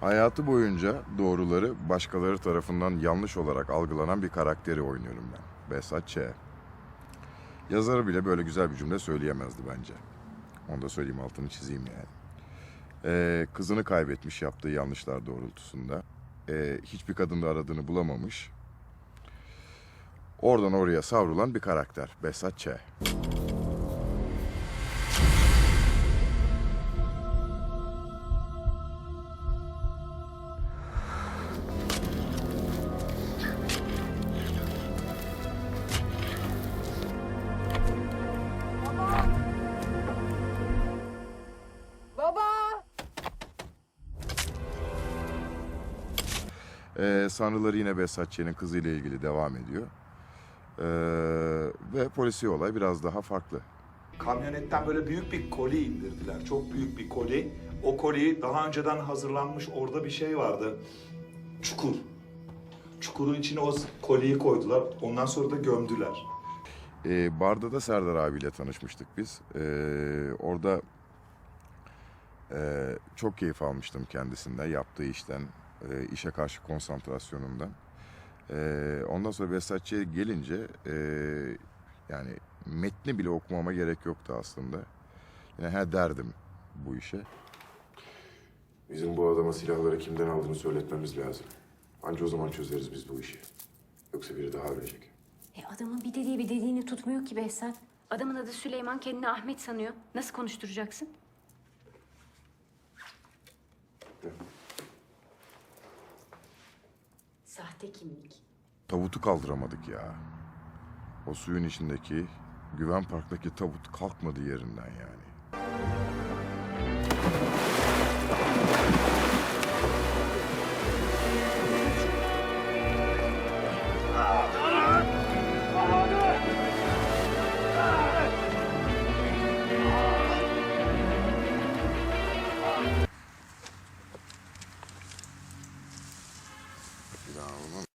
Hayatı boyunca doğruları başkaları tarafından yanlış olarak algılanan bir karakteri oynuyorum ben. Behzat Ç. Yazarı bile böyle güzel bir cümle söyleyemezdi bence. Onu da söyleyeyim altını çizeyim yani. Ee, kızını kaybetmiş yaptığı yanlışlar doğrultusunda. Ee, hiçbir kadında aradığını bulamamış. Oradan oraya savrulan bir karakter. Behzat Ç. Ee, sanrıları yine Behzat Ç'nin kızıyla ilgili devam ediyor. Ee, ve polisi olay biraz daha farklı. Kamyonetten böyle büyük bir koli indirdiler. Çok büyük bir koli. O koliyi daha önceden hazırlanmış orada bir şey vardı. Çukur. Çukurun içine o koliyi koydular. Ondan sonra da gömdüler. Ee, barda da Serdar abiyle tanışmıştık biz. Ee, orada e, çok keyif almıştım kendisinden, yaptığı işten, e, işe karşı konsantrasyonundan. Ee, ondan sonra Behzatçı'ya gelince e, yani metni bile okumama gerek yoktu aslında. Yani her derdim bu işe. Bizim bu adama silahları kimden aldığını söyletmemiz lazım. Anca o zaman çözeriz biz bu işi. Yoksa biri daha ölecek. E adamın bir dediği bir dediğini tutmuyor ki Behzat. Adamın adı Süleyman kendini Ahmet sanıyor. Nasıl konuşturacaksın? Sahte kimlik. Tabutu kaldıramadık ya. O suyun içindeki Güven Park'taki tabut kalkmadı yerinden yani. down.